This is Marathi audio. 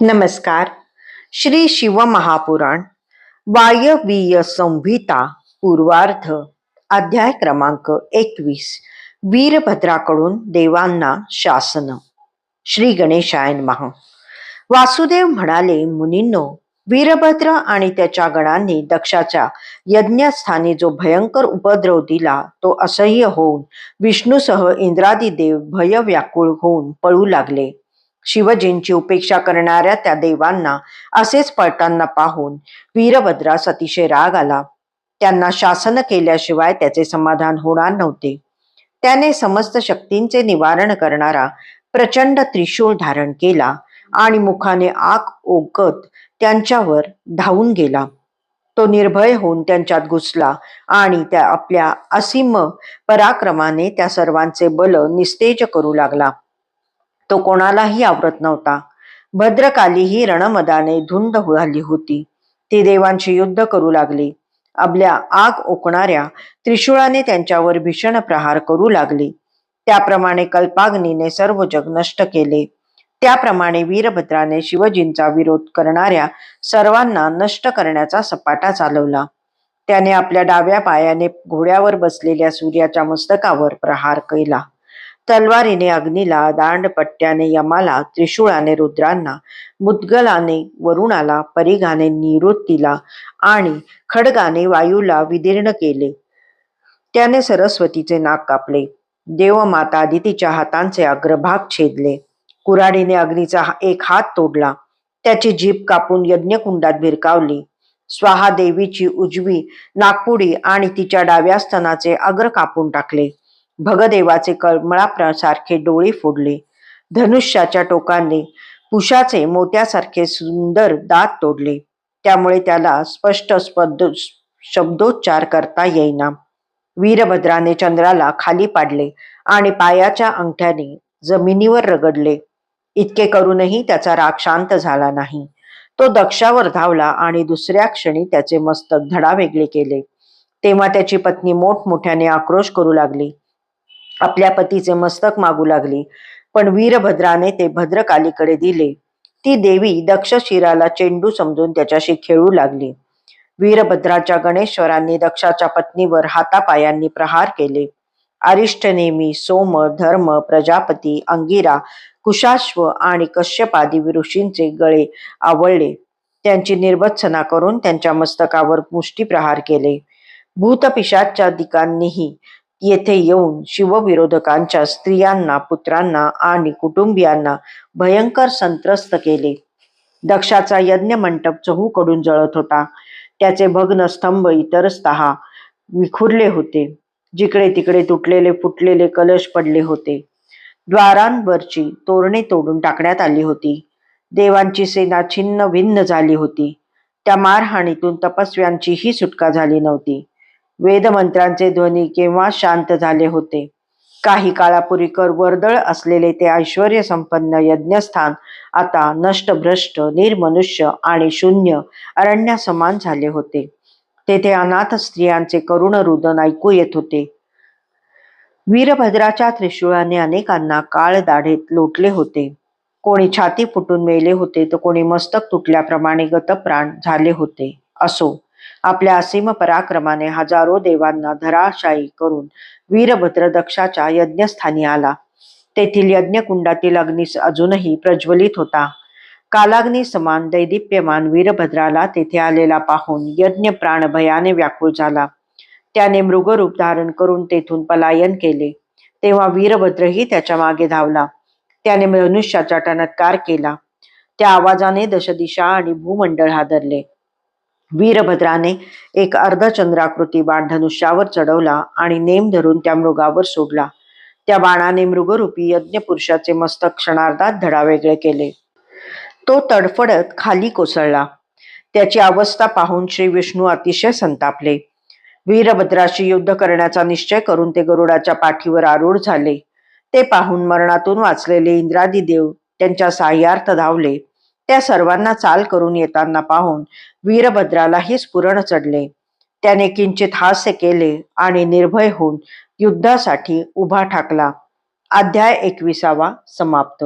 नमस्कार. श्री शिवमहापुराण वायवीय संहिता पूर्वार्ध अध्याय क्रमांक एकवीस. वीरभद्राकडून देवांना शासन. श्री गणेशायन महा वासुदेव म्हणाले मुनींनो वीरभद्र आणि त्याच्या गणांनी दक्षाच्या यज्ञस्थानी जो भयंकर उपद्रव दिला तो असह्य होऊन विष्णूसह इंद्रादी देव भयव्याकुळ होऊन पळू लागले. शिवजींची उपेक्षा करणाऱ्या त्या देवांना असेच पळताना पाहून वीरभद्रास अतिशय राग आला. त्यांना शासन केल्याशिवाय त्याचे समाधान होणार नव्हते. त्याने समस्त शक्तींचे निवारण करणारा प्रचंड त्रिशूळ धारण केला आणि मुखाने आग ओकत त्यांच्यावर धावून गेला. तो निर्भय होऊन त्यांच्यात घुसला आणि त्या आपल्या असीम पराक्रमाने त्या सर्वांचे बल निस्तेज करू लागला. तो कोणालाही आवरत नव्हता. भद्रकाली रणमदाने धुंद झाली होती. ती देवांशी युद्ध करू लागली. आपल्या आग ओकणाऱ्या त्रिशूळाने त्यांच्यावर भीषण प्रहार करू लागली. त्याप्रमाणे कल्पाग्नीने सर्व जग नष्ट केले. त्याप्रमाणे वीरभद्राने शिवजींचा विरोध करणाऱ्या सर्वांना नष्ट करण्याचा सपाटा चालवला. त्याने आपल्या डाव्या पायाने घोड्यावर बसलेल्या सूर्याच्या मस्तकावर प्रहार केला. तलवारीने अग्नीला दांडपट्ट्याने यमाला त्रिशूळाने रुद्रांना मुद्गलाने वरुणाला परिघाने निवृत्तीला आणि खडगाने वायूला विदीर्ण केले. त्याने सरस्वतीचे नाक कापले. देवमाता दितीच्या हातांचे अग्रभाग छेदले. कुऱ्हाडीने अग्नीचा एक हात तोडला. त्याची जीभ कापून यज्ञकुंडात भिरकावली. स्वाहा देवीची उजवी नागपुडी आणि तिच्या डाव्या स्तनाचे अग्र कापून टाकले. भगदेवाचे कमळासारखे डोळे फोडले. धनुष्याच्या टोकाने पुषाचे मोत्यासारखे सुंदर दात तोडले. त्यामुळे त्याला स्पष्ट शब्दोच्चार करता येईना. वीरभद्राने चंद्राला खाली पाडले आणि पायाच्या अंगठ्याने जमिनीवर रगडले. इतके करूनही त्याचा राग शांत झाला नाही. तो दक्षावर धावला आणि दुसऱ्या क्षणी त्याचे मस्तक धडा वेगळे केले. तेव्हा त्याची पत्नी मोठमोठ्याने आक्रोश करू लागली. आपल्या पतीचे मस्तक मागू लागली. पण वीरभद्राने ते भद्रकालीकडे दिले. ती देवी दक्ष शिराला चेंडू समजून त्याच्याशी खेळू लागली. वीरभद्राच्या गणेश्वरांनी दक्षाच्या पत्नीवर हातापायांनी प्रहार केले. अरिष्टनेमी सोम धर्म प्रजापती अंगिरा कुशाश्व आणि कश्यपादी ऋषींचे गळे आवळले. त्यांची निर्वत्सना करून त्यांच्या मस्तकावर मुष्टी प्रहार केले. भूतपिशाच्या दिकांनीही येथे येऊन शिवविरोधकांच्या स्त्रियांना पुत्रांना आणि कुटुंबियांना भयंकर संत्रस्त केले. दक्षाचा यज्ञ मंडप चहूकडून जळत होता. त्याचे भग्न स्तंभ इतरस्तहा विखुरले होते. जिकडे तिकडे तुटलेले फुटलेले कलश पडले होते. द्वारांवरची तोरणे तोडून टाकण्यात आली होती. देवांची सेना छिन्न भिन्न झाली होती. त्या मारहाणीतून तपस्व्यांचीही सुटका झाली नव्हती. वेदमंत्रांचे ध्वनी केव्हा शांत झाले होते? काही काळापूर्वी कर वर्दळ असलेले ते ऐश्वर संपन्न यज्ञस्थान आता नष्टभ्रष्ट निर्मनुष्य आणि शून्य अरण्या समान झाले होते. तेथे अनाथ स्त्रियांचे करुण रुदन ऐकू येत होते. वीरभद्राच्या त्रिशूळाने अनेकांना काळ दाढेत लोटले होते. कोणी छाती फुटून मेले होते तर कोणी मस्तक तुटल्याप्रमाणे गतप्राण झाले होते. असो आपल्या असीम पराक्रमाने हजारो देवांना धराशायी करून वीरभद्र दक्षाच्या यज्ञस्थानी आला. तेथील यज्ञकुंडातील अग्निस अजूनही प्रज्वलित होता. कालाग्नी समान दैदिप्यमान वीरभद्राला तेथे आलेला पाहून यज्ञ प्राण भयाने व्याकुळ झाला. त्याने मृगरूप धारण करून तेथून पलायन केले. तेव्हा वीरभद्रही त्याच्यामागे धावला. त्याने मनुष्याचा टनत्कार केला. त्या आवाजाने दशदिशा आणि भूमंडळ हादरले. वीरभद्राने एक अर्धचंद्राकृती बाण धनुष्यावर चढवला आणि नेम धरून त्या मृगावर सोडला. त्या बाणाने मृगरूपी यज्ञ पुरुषाचे मस्तक क्षणार्धात धडा वेगळे केले. तो तडफडत खाली कोसळला. त्याची अवस्था पाहून श्री विष्णू अतिशय संतापले. वीरभद्राशी युद्ध करण्याचा निश्चय करून ते गरुडाच्या पाठीवर आरूढ झाले. ते पाहून मरणातून वाचलेले इंद्रादी देव त्यांच्या साह्यार्थ धावले. त्या सर्वांना चाल करून येताना पाहून वीरभद्रालाही स्फुरण चढले. त्याने किंचित हास्य केले आणि निर्भय होऊन युद्धासाठी उभा ठाकला. अध्याय एकविसावा समाप्त.